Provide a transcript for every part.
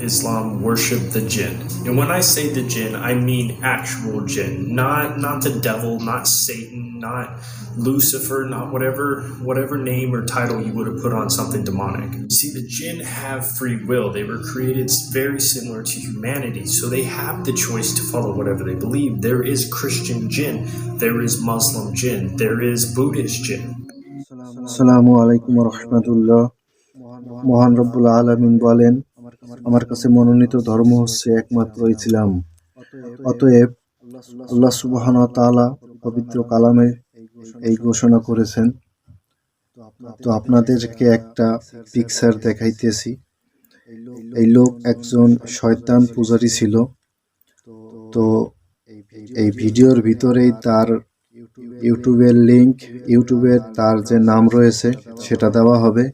Islam worship the jinn. And when I say the jinn, I mean actual jinn, not not the devil, not Satan, not Lucifer, not whatever whatever name or title you would have put on something demonic. See, the jinn have free will. They were created very similar to humanity, so they have the choice to follow whatever they believe. There is Christian jinn, there is Muslim jinn, there is Buddhist jinn. আসসালামু আলাইকুম রহমতুল্লাহ মহান রব্বুল আলমিন বলেন আমার কাছে মনোনীত ধর্ম হচ্ছে একমাত্র ইসলাম। অতএব আল্লাহ সুবহান তাআলা পবিত্র কালামে এই ঘোষণা করেছেন। তো আপনাদেরকে একটা পিকচার দেখাইতেছি। এই লোক একজন শয়তান পূজারী ছিল। তো এই ভিডিওর ভিতরেই তার ইউটিউবের লিংক ইউটিউবের তার যে নাম রয়েছে, সেটা দেওয়া হবে।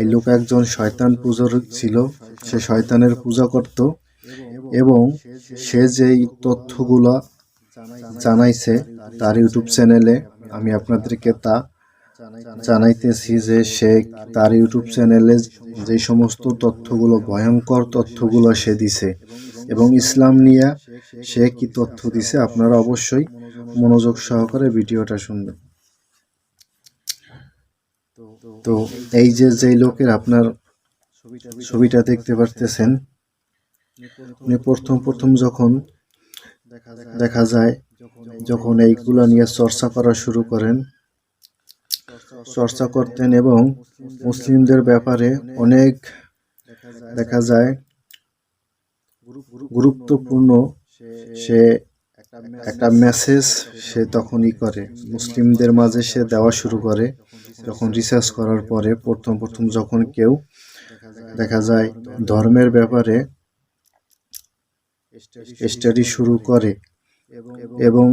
এই লোক একজন শয়তান পূজার ছিল, সে শয়তানের পূজা করত এবং সে যেই তথ্যগুলা জানাইছে তার ইউটিউব চ্যানেলে, আমি আপনাদেরকে তা জানাইতেছি যে সে তার ইউটিউব চ্যানেলে যে সমস্ত তথ্যগুলো, ভয়ঙ্কর তথ্যগুলো সে দিছে এবং ইসলাম নিয়ে সে কি তথ্য দিছে, আপনারা অবশ্যই মনোযোগ সহকারে ভিডিওটা শুনবেন। তো এই যে যেই লোকের আপনার ছবিটা দেখতে পারতেছেন উনি প্রথম প্রথম যখন দেখা যায় যখন এইগুলা নিয়ে চর্চা করা শুরু করেন চর্চা করতেন এবং মুসলিমদের ব্যাপারে অনেক দেখা যায় গুরুত্বপূর্ণ সে একটা মেসেজ সে তখনই করে। মুসলিমদের মাঝে সে দেওয়া শুরু করে, যখন রিসার্চ করার পরে প্রথম প্রথম যখন কেউ দেখা যায় ধর্মের ব্যাপারে স্টাডি শুরু করে এবং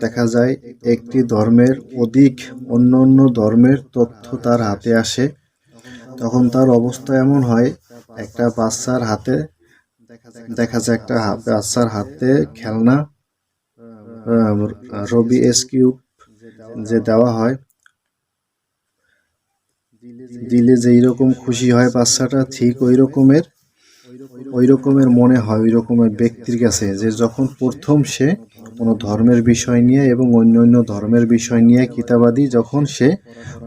দেখা যায় একটি ধর্মের অধিক অন্য অন্য ধর্মের তথ্য তার হাতে আসে, তখন তার অবস্থা এমন হয়, একটা বাচ্চার হাতে, দেখা যায় একটা বাচ্চার হাতে খেলনা রবি এস কিউব যে দেওয়া হয়, দিলে যে রকম খুশি হয় বাচ্চাটা, ঠিক ওই রকমের ওই রকমের মনে হয়, ওই রকমের ব্যক্তির কাছে যে যখন প্রথম সে কোনো ধর্মের বিষয় নিয়ে এবং অন্য অন্য ধর্মের বিষয় নিয়ে কিতাবাদি যখন সে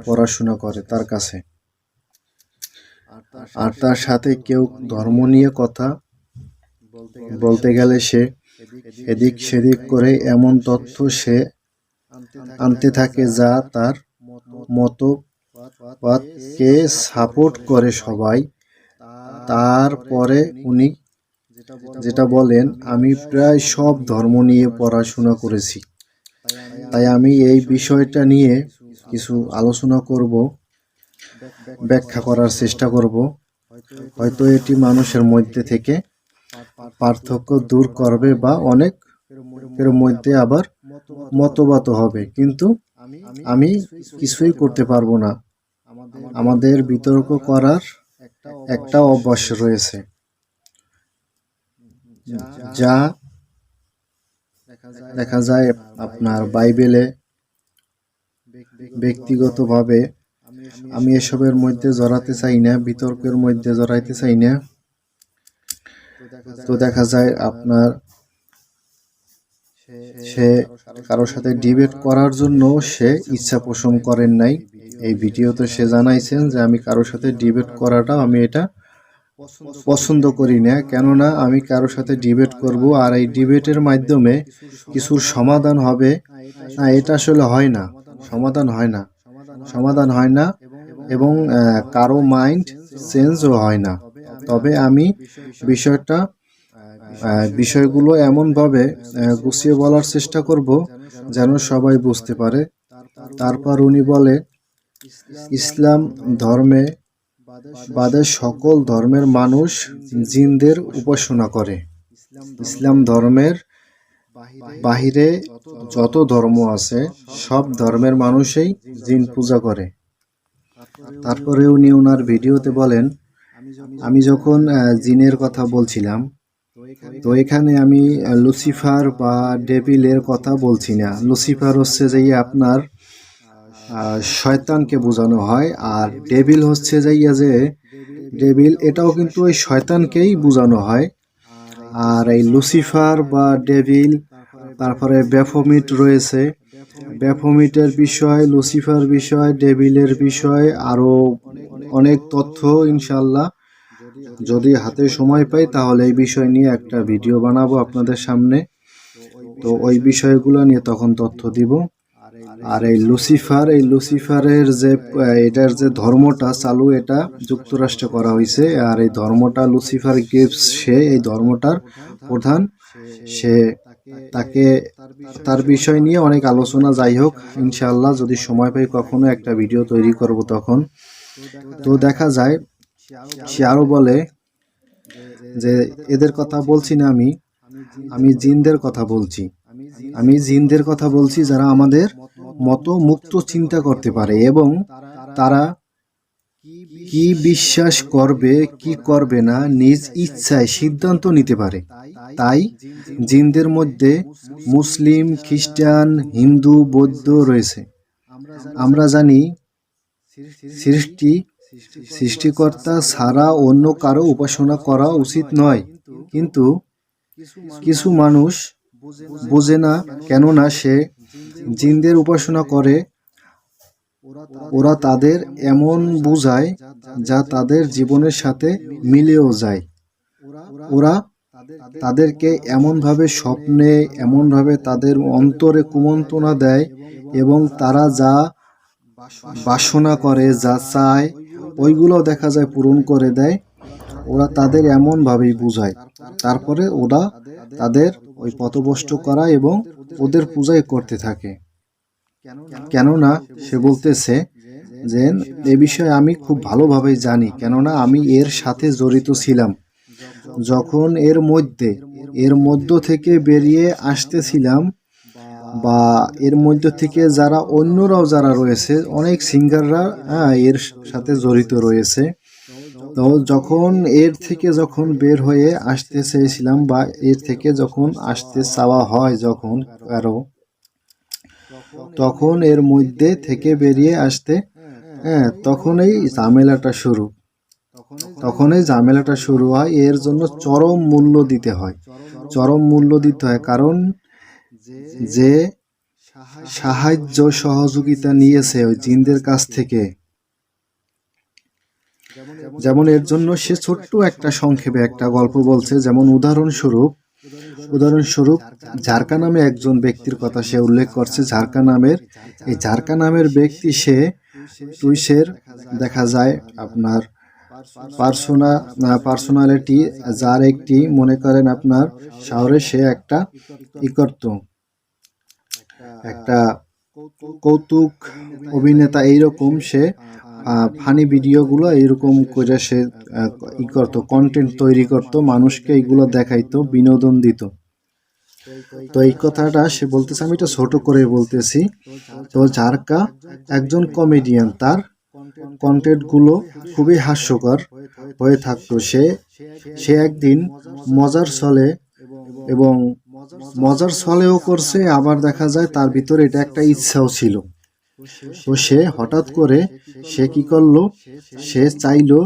পড়াশোনা করে তার কাছে। আর তার সাথে কেউ ধর্ম নিয়ে কথা বলতে গেলে সে এদিক সেদিক করে এমন তথ্য সে আনতে থাকে যা তার মতবাদকে সাপোর্ট করে সবাই। তারপরে উনি যেটা বলেন, আমি প্রায় সব ধর্ম নিয়ে পড়াশোনা করেছি। তাই আমি এই বিষয়টা নিয়ে কিছু আলোচনা করব, ব্যাখ্যা করার চেষ্টা করব। হয়তো এটি মানুষের মধ্যে থেকে পার্থক্য দূর করবে বা অনেক এর মধ্যে আবার মতবাত হবে। কিন্তু আমি কিছুই করতে পারব না। আমাদের বিতর্ক করার একটা অভ্যাস রয়েছে। যা দেখা যায় আপনার বাইবেলে ব্যক্তিগতভাবে আমি এসবের মধ্যে জড়াতে চাই না, বিতর্কের মধ্যে জড়াইতে চাই না। তো দেখা যায় আপনার সে কারোর সাথে ডিবেট করার জন্য সে ইচ্ছা পোষণ করেন নাই। এই ভিডিওতে সে জানাইছেন যে, আমি কারোর সাথে ডিবেট করাটা আমি এটা পছন্দ করি না। কেননা, আমি কারোর সাথে ডিবেট করব আর এই ডিবেটের মাধ্যমে কিছুর সমাধান হবে। না, এটা আসলে হয় না। সমাধান হয় না। সমাধান হয় না এবং কারও মাইন্ড চেঞ্জও হয় না। তবে আমি বিষয়টা বিষয়গুলো এমনভাবে গুছিয়ে বলার চেষ্টা করব যেন সবাই বুঝতে পারে। তারপর উনি বলে, ইসলাম ধর্মে বাদে সকল ধর্মের মানুষ জিনদের উপাসনা করে। ইসলাম ধর্মের বাহিরে যত ধর্ম আছে, সব ধর্মের মানুষই জিন পূজা করে। তারপরে উনি ওনার ভিডিওতে বলেন আমি যখন জিনের কথা বলছিলাম, তো এখানে আমি লুসিফার বা ডেভিলের কথা বলছি না। লুসিফার হচ্ছে যে আপনার শয়তানকে বোঝানো হয়, আর ডেভিল হচ্ছে যাইয়া যে, ডেভিল এটাও কিন্তু ওই শয়তানকেই বোঝানো হয়। আর এই লুসিফার বা ডেভিল, তারপরে ব্যাফোমিট রয়েছে। ব্যাফোমিটের বিষয়, লুসিফার বিষয়, ডেভিলের বিষয় আরও অনেক তথ্য ইনশাল্লাহ যদি হাতে সময় পাই, তাহলে এই বিষয় নিয়ে একটা ভিডিও বানাবো আপনাদের সামনে। তো ওই বিষয়গুলো নিয়ে তখন তথ্য দিব। আর এই লুসিফার, এই লুসিফারের যে, এটার যে ধর্মটা, চালু এটা যুক্তরাষ্ট্রে করা হয়েছে আর এই ধর্মটা, লুসিফার গিফটস সে এই ধর্মটার প্রধান। সে তাকে, তার বিষয় নিয়ে অনেক আলোচনা। যাই হোক, ইনশাআল্লাহ, যদি সময় পাই, কখনো একটা ভিডিও তৈরি করব তখন। তো দেখা যায়, সে আরও বলে যে, এদের কথা বলছি না আমি আমি জিনদের কথা বলছি। আমি জিনদের কথা বলছি যারা আমাদের মতো মুক্ত চিন্তা করতে পারে এবং তারা কি বিশ্বাস করবে, কি করবে না, নিজ ইচ্ছায় সিদ্ধান্ত নিতে পারে। তাই জিনদের মধ্যে মুসলিম, খ্রিস্টান, হিন্দু, বৌদ্ধ রয়েছে। আমরা জানি সৃষ্টি, সৃষ্টিকর্তা ছাড়া অন্য কারও উপাসনা করা উচিত নয়। কিন্তু কিছু মানুষ বোঝে না, কেননা সে জিনদের উপাসনা করে। ওরা তাদের এমন বুঝায় যা তাদের জীবনের সাথে মিলেও যায়। ওরা তাদেরকে এমনভাবে স্বপ্নে, এমনভাবে তাদের অন্তরে কুমন্ত্রণা দেয় এবং তারা যা বাসনা করে, যা চায়, ওইগুলো দেখা যায় পূরণ করে দেয়। ওরা তাদের এমনভাবেই বুঝায়। তারপরে ওরা তাদের ওই পথভ্রষ্ট করা এবং ওদের পূজাই করতে থাকে। কেননা সে বলতেছে যে, এ বিষয়ে আমি খুব ভালোভাবেই জানি, কেননা আমি এর সাথে জড়িত ছিলাম। যখন এর মধ্যে, এর মধ্য থেকে বেরিয়ে আসতেছিলাম বা এর মধ্য থেকে যারা অন্যরাও যারা রয়েছে, অনেক সিঙ্গাররা হ্যাঁ এর সাথে জড়িত রয়েছে। তো যখন এর থেকে যখন বের হয়ে আসতে চেয়েছিলাম বা এর থেকে যখন আসতে চাওয়া হয় যখন কারও, তখন এর মধ্যে থেকে বেরিয়ে আসতে হ্যাঁ তখনই ঝামেলাটা শুরু। তখনই ঝামেলাটা শুরু হয়, এর জন্য চরম মূল্য দিতে হয়। চরম মূল্য দিতে হয়, কারণ যে সাহায্য সহযোগিতা নিয়েছে ওই জিনদের কাছ থেকে। যেমন এর জন্য সে ছোট্ট একটা সংক্ষেপে একটা গল্প বলছে, যেমন উদাহরণস্বরূপ উদাহরণস্বরূপ, ঝারকা নামে একজন ব্যক্তির কথা সে উল্লেখ করছে। ঝারকা নামের, এই ঝারকা নামের ব্যক্তি সে টুইসের দেখা যায় আপনার পার্সোনা পার্সোনালিটি, যার একটি মনে করেন আপনার শহরে সে একটা ই একটা কৌতুক অভিনেতা এইরকম সে ফানি ভিডিওগুলো এইরকম করে সে ই করতো কন্টেন্ট তৈরি করতো, মানুষকে এইগুলো দেখাইতো, বিনোদন দিত। তো এই কথাটা সে বলতেছে, আমি এটা ছোট করে বলতেছি। তো ঝারকা একজন কমেডিয়ান তার কন্টেন্টগুলো খুবই হাস্যকর হয়ে থাকতো। সে সে একদিন মজার ছলে এবং মজার ছলেও করছে, আবার দেখা যায় তার ভিতরে এটা একটা ইচ্ছাও ছিল। তো সে হঠাৎ করে সে কি করল? সে চাইলো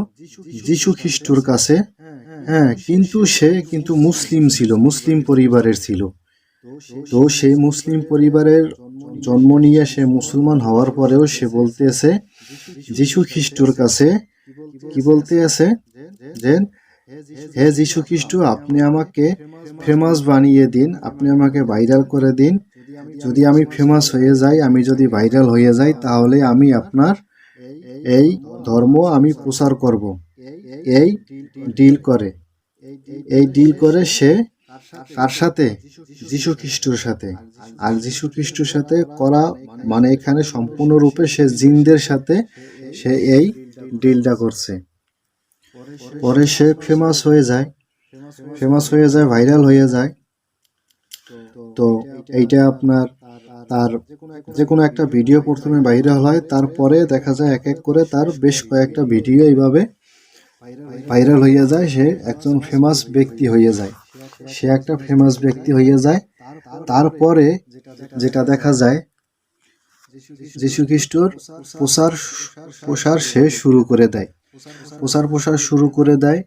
যিশু খ্রিস্টর কাছে। হ্যাঁ কিন্তু সে কিন্তু মুসলিম ছিল, মুসলিম পরিবারের ছিল। তো সেই মুসলিম পরিবারের জন্ম নিয়ে সে মুসলমান হওয়ার পরেও সে বলতেছে, যিশু খ্রিস্টর কাছে কি বলতে আছে যে হে যিশু খ্রিস্ট আপনি আমাকে ফেমাস বানিয়ে দিন, আপনি আমাকে ভাইরাল করে দিন। যদি আমি ফেমাস হয়ে যাই, আমি যদি ভাইরাল হয়ে যাই, তাহলে আমি আপনার এই ধর্ম আমি প্রচার করব। এই ডিল করে। এই ডিল করে সে কার সাথে? যিশু খ্রিস্টর সাথে। আর যিশু খ্রিস্টর সাথে করা মানে এখানে সম্পূর্ণরূপে সে জিনদের সাথে সে এই ডিলটা করছে। পরে সে ফেমাস হয়ে যায়। ফেমাস হয়ে যায় ভাইরাল হয়ে যায়। তো এইটা আপনার তার যে কোনো একটা ভিডিও প্রথমে ভাইরাল হয়, তারপরে দেখা যায় এক এক করে তার বেশ কয়েকটা ভিডিও এইভাবে ভাইরাল হয়ে যায়, সে একজন ফেমাস ব্যক্তি হয়ে যায়। সে একটা ফেমাস ব্যক্তি হয়ে যায়। তারপরে যেটা দেখা যায় যীশু খ্রিস্টর প্রসার প্রসার সে শুরু করে দেয়। প্রচার প্রসার শুরু করে দেয়।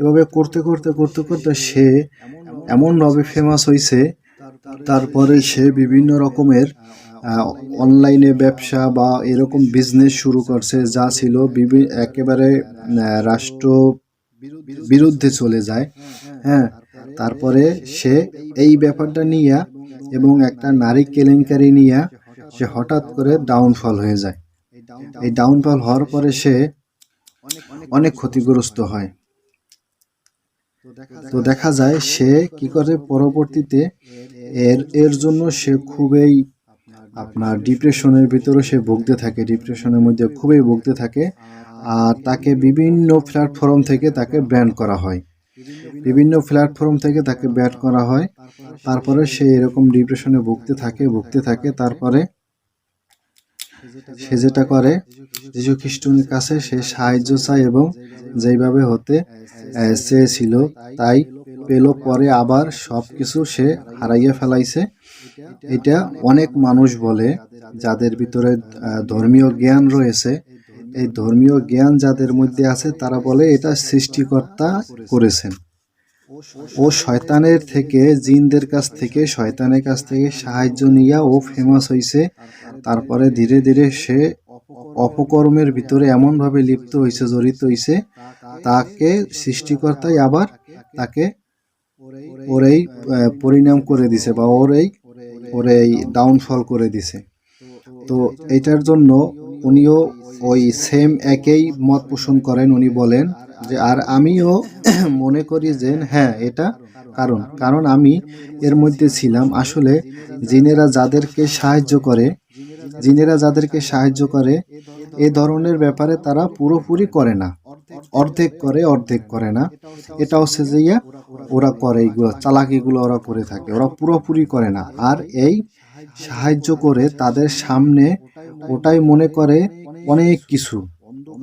এভাবে করতে করতে করতে করতে সে এমনভাবে ফেমাস হয়েছে তারপরে সে বিভিন্ন রকমের অনলাইনে ব্যবসা বা এরকম বিজনেস শুরু করছে, যা ছিল একেবারে রাষ্ট্র বিরুদ্ধে চলে যায়। হ্যাঁ তারপরে সে এই ব্যাপারটা নিয়ে এবং একটা নারী কেলেঙ্কারি নিয়ে সে হঠাৎ করে ডাউনফল হয়ে যায়। এই ডাউনফল হওয়ার পরে সে অনেক ক্ষতিগ্রস্ত হয়। তো দেখা যায় সে কি করে পরবর্তীতে এর এর জন্য সে খুবই আপনার ডিপ্রেশনের ভিতরে সে ভুগতে থাকে, ডিপ্রেশনের মধ্যে খুবই ভুগতে থাকে আর তাকে বিভিন্ন প্ল্যাটফর্ম থেকে তাকে ব্যান্ড করা হয়। বিভিন্ন প্ল্যাটফর্ম থেকে তাকে ব্যাট করা হয়। তারপরে সে এরকম ডিপ্রেশনে ভুগতে থাকে ভুগতে থাকে, তারপরে সে যেটা করে যীশু খ্রিস্টনের কাছে সে সাহায্য চায় এবং যেইভাবে হতে চেয়েছিল, তাই পেল। পরে আবার সব কিছু সে হারাইয়া ফেলাইছে। এটা অনেক মানুষ বলে, যাদের ভিতরে ধর্মীয় জ্ঞান রয়েছে। এই ধর্মীয় জ্ঞান যাদের মধ্যে আছে, তারা বলে, এটা সৃষ্টিকর্তা করেছেন। ও শয়তানের থেকে জিনদের কাছ থেকে শয়তানের কাছ থেকে সাহায্য নিয়ে ও ফেমাস হয়েছে তারপরে ধীরে ধীরে সে অপকর্মের ভিতরে এমনভাবে লিপ্ত হয়েছে জড়িত হয়েছে তাকে সৃষ্টিকর্তাই আবার তাকে ওর এই আহ, পরিণাম করে দিছে বা ওর এই ওর এই ডাউনফল করে দিছে। তো এটার জন্য উনিও ওই সেম একই মত পোষণ করেন। উনি বলেন যে, আর আমিও মনে করি যে হ্যাঁ এটা কারণ। কারণ আমি এর মধ্যে ছিলাম। আসলে জিনেরা যাদেরকে সাহায্য করে, জিনেরা যাদেরকে সাহায্য করে, এ ধরনের ব্যাপারে তারা পুরোপুরি করে না। অর্ধেক করে অর্ধেক করে না। এটা হচ্ছে যে ওরা করে এইগুলো চালাকিগুলো ওরা করে থাকে। ওরা পুরোপুরি করে না। আর এই সাহায্য করে তাদের সামনে, ওটাই মনে করে অনেক কিছু।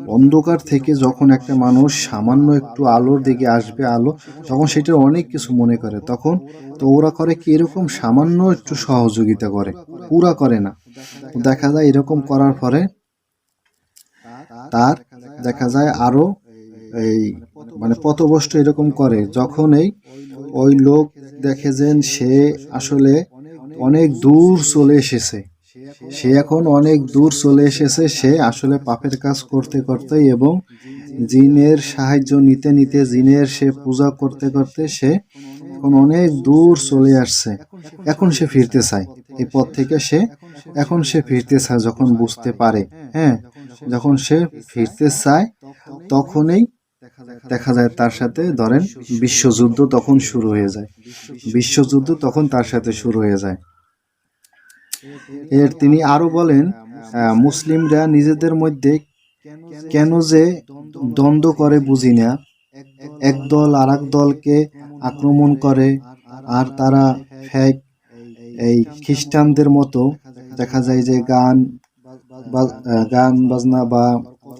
অন্ধকার থেকে যখন একটা মানুষ সামান্য একটু আলোর দিকে আসবে, আলো, তখন সেটা অনেক কিছু মনে করে। তখন তো ওরা করে কি এরকম সামান্য একটু সহযোগিতা করে? পুরা করে না। দেখা যায় এরকম করার পরে তার দেখা যায় আরও এই মানে পথভ্রষ্ট এরকম করে। যখন এই ওই লোক দেখে যে সে আসলে অনেক দূর চলে এসেছে। সে এখন অনেক দূর চলে এসেছে, সে আসলে পাপের কাজ করতে করতে এবং জিনের সাহায্য নিতে নিতে, জিনের সে পূজা করতে করতে সে এখন অনেক দূর চলে আসছে। এখন সে ফিরতে চায়। এই পথ থেকে সে এখন সে ফিরতে চায় যখন বুঝতে পারে হ্যাঁ? যখন সে ফিরতে চায়, তখনই দেখা যায় তার সাথে, ধরেন, বিশ্বযুদ্ধ তখন শুরু হয়ে যায়। বিশ্বযুদ্ধ তখন তার সাথে শুরু হয়ে যায়। এর তিনি আরও বলেন মুসলিমরা নিজেদের মধ্যে কেন যে দ্বন্দ্ব করে বুঝি না। এক দল আর এক দলকে আক্রমণ করে, আর তারা ফেক। এই খ্রিস্টানদের মতো দেখা যায় যে গান গান বাজনা বা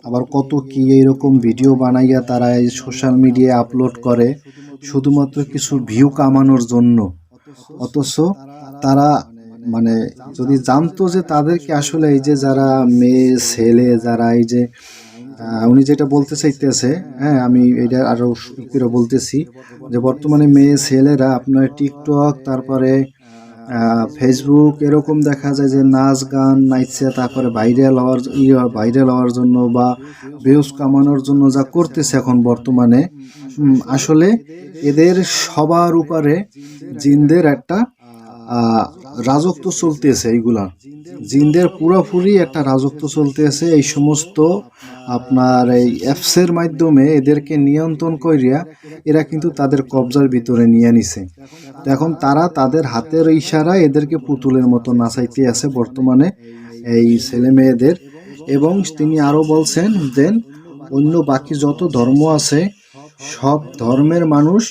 আবার কত কি এইরকম ভিডিও বানাইয়া তারা এই সোশ্যাল মিডিয়ায় আপলোড করে, শুধুমাত্র কিছু ভিউ কামানোর জন্য। অথচ তারা মানে যদি জানতো যে তাদেরকে আসলে এই যে যারা মেয়ে, ছেলে, যারা এই যে উনি যেটা বলতে চাইতেছে হ্যাঁ আমি এটা আরও বলতেছি, যে বর্তমানে মেয়ে, ছেলেরা আপনার টিকটক, তারপরে ফেসবুক এরকম দেখা যায় যে নাচ গান নাচছে তারপরে ভাইরাল হওয়ার ইয়ে ভাইরাল হওয়ার জন্য বা ভিউজ কামানোর জন্য যা করতেছে এখন বর্তমানে আসলে এদের সবার উপরে জিনদের একটা রাজত্ব চলতেছে এইগুলা। জিনদের পুরোপুরি একটা রাজত্ব চলতেছে এই সমস্ত আপনার এই অ্যাপসের মাধ্যমে এদেরকে নিয়ন্ত্রণ করিয়া এরা কিন্তু তাদের কবজার ভিতরে নিয়ে নিছে। এখন তারা তাদের হাতের ইশারায় এদেরকে পুতুলের মতো নাচাইতে আছে বর্তমানে এই ছেলে মেয়েদের। এবং তিনি আরও বলছেন, দেন অন্য বাকি যত ধর্ম আছে, সব ধর্মের মানুষ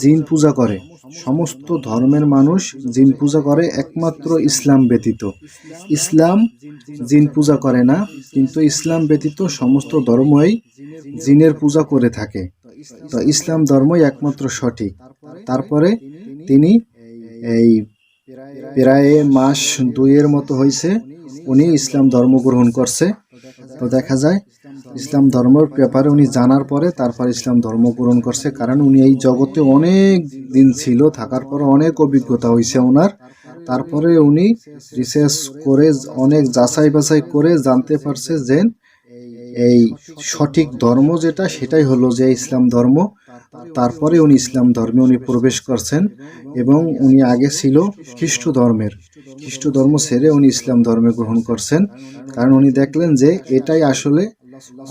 জিন পূজা করে। সমস্ত ধর্মের মানুষ জিন পূজা করে একমাত্র ইসলাম ব্যতীত। ইসলাম জিন পূজা করে না, কিন্তু ইসলাম ব্যতীত সমস্ত ধর্মই জিনের পূজা করে থাকে। তো ইসলাম ধর্মই একমাত্র সঠিক। তারপরে তিনি এই প্রায় মাস দুইয়ের মতো হয়েছে উনি ইসলাম ধর্ম গ্রহণ করছে। তো দেখা যায় ইসলাম ধর্মের ব্যাপারে উনি জানার পরে তারপর ইসলাম ধর্ম গ্রহণ করছে, কারণ উনি এই জগতে অনেক দিন ছিল, থাকার পরে অনেক অভিজ্ঞতা হয়েছে ওনার। তারপরে উনি রিসার্চ করে, অনেক যাচাই বাছাই করে জানতে পারছে যে এই সঠিক ধর্ম যেটা, সেটাই হলো যে ইসলাম ধর্ম। তারপরে উনি ইসলাম ধর্মে উনি প্রবেশ করছেন এবং উনি আগে ছিল খ্রিস্ট ধর্মের। খ্রিস্ট ধর্ম ছেড়ে উনি ইসলাম ধর্মে গ্রহণ করছেন। কারণ উনি দেখলেন যে এটাই আসলে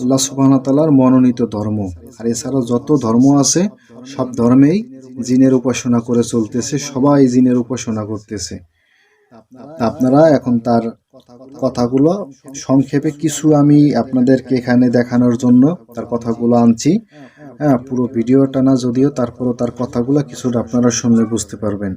আল্লাহ সুবাহতালার মনোনীত ধর্ম। আর এছাড়াও যত ধর্ম আছে, সব ধর্মেই জিনের উপাসনা করে চলতেছে, সবাই জিনের উপাসনা করতেছে। আপনারা এখন তার কথাগুলো, সংক্ষেপে কিছু আমি আপনাদেরকে এখানে দেখানোর জন্য তার কথাগুলো আনছি। হ্যাঁ পুরো ভিডিওটা না, যদিও তারপরও তার কথাগুলো কিছুটা আপনারা শুনলে বুঝতে পারবেন।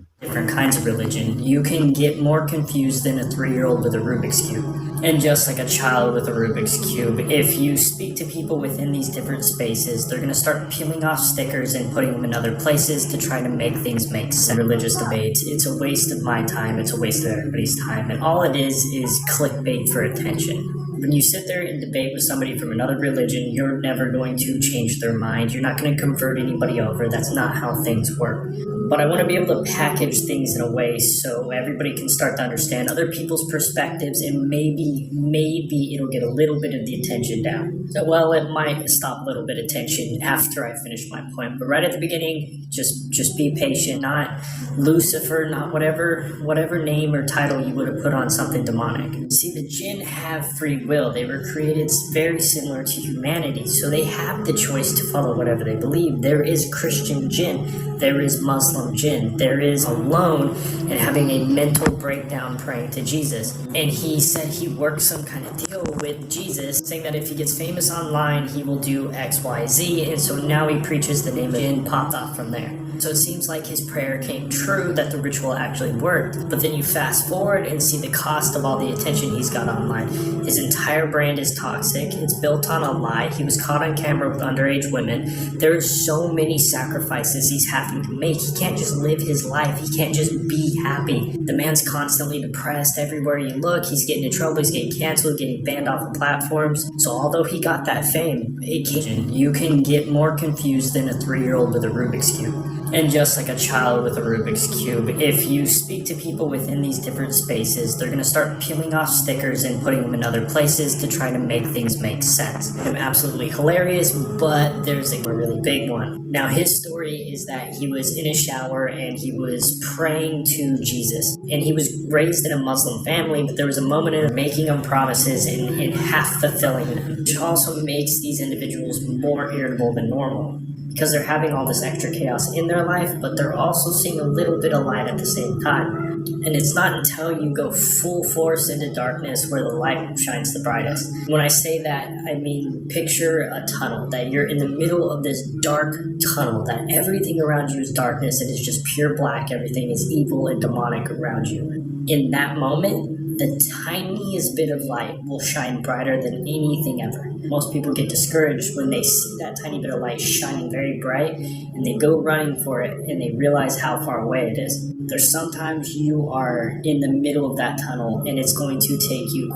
And just like a child with a Rubik's Cube, if you speak to people within these different spaces, they're going to start peeling off stickers and putting them in other places to try to make things make sense. Religious debates, it's a waste of my time, it's a waste of everybody's time. And all it is is clickbait for attention. When you sit there and debate with somebody from another religion, you're never going to change their mind. You're not going to convert anybody over. That's not how things work. But I want to be able to package things in a way so everybody can start to understand other people's perspectives and maybe, maybe it'll get a little bit of the attention down. So, well, it might stop a little bit of tension after I finish my point. But right at the beginning, just just be patient. Not Lucifer, not whatever whatever name or title you would have put on something demonic. See, the jinn have free will. They were created very similar to humanity, so they have the choice to follow whatever they believe. There is Christian jinn, there is Muslim jinn, there is alone and having a mental breakdown praying to Jesus. And he said he worked some kind of deal with Jesus, saying that if he gets famous online, he will do X, Y, Z. And so now he preaches the name of jinn popped off from there. So it seems like his prayer came true, that the ritual actually worked. But then you fast forward and see the cost of all the attention he's got online. His entire brand is toxic. It's built on a lie. He was caught on camera with underage women. There are so many sacrifices he's having to make. He can't just live his life. He can't just be happy. The man's constantly depressed. Everywhere you look, he's getting in trouble. He's getting canceled, getting banned off of platforms. So although he got that fame, it can, you can get more confused than a three-year-old with a Rubik's cube. And just like a child with a Rubik's Cube, if you speak to people within these different spaces, they're going to start peeling off stickers and putting them in other places to try to make things make sense. I'm absolutely hilarious, but there's a really big one. Now, his story is that he was in a shower and he was praying to Jesus. And he was raised in a Muslim family, but there was a moment of making him promises and, and half fulfilling them, which also makes these individuals more irritable than normal because they're having all this extra chaos in their life, but they're also seeing a little bit of light at the same time. And it's not until you go full force into darkness where the light shines the brightest. When I say that, I mean picture a tunnel, that you're in the middle of this dark tunnel, that everything around you is darkness and it's just pure black, everything is evil and demonic around you. In that moment, the tiniest bit of light will shine brighter than anything ever. Most people get discouraged when they see that tiny bit of light shining very bright and they go running for it and they realize how far away it is. There's sometimes you are in the middle of that tunnel and it's going to take you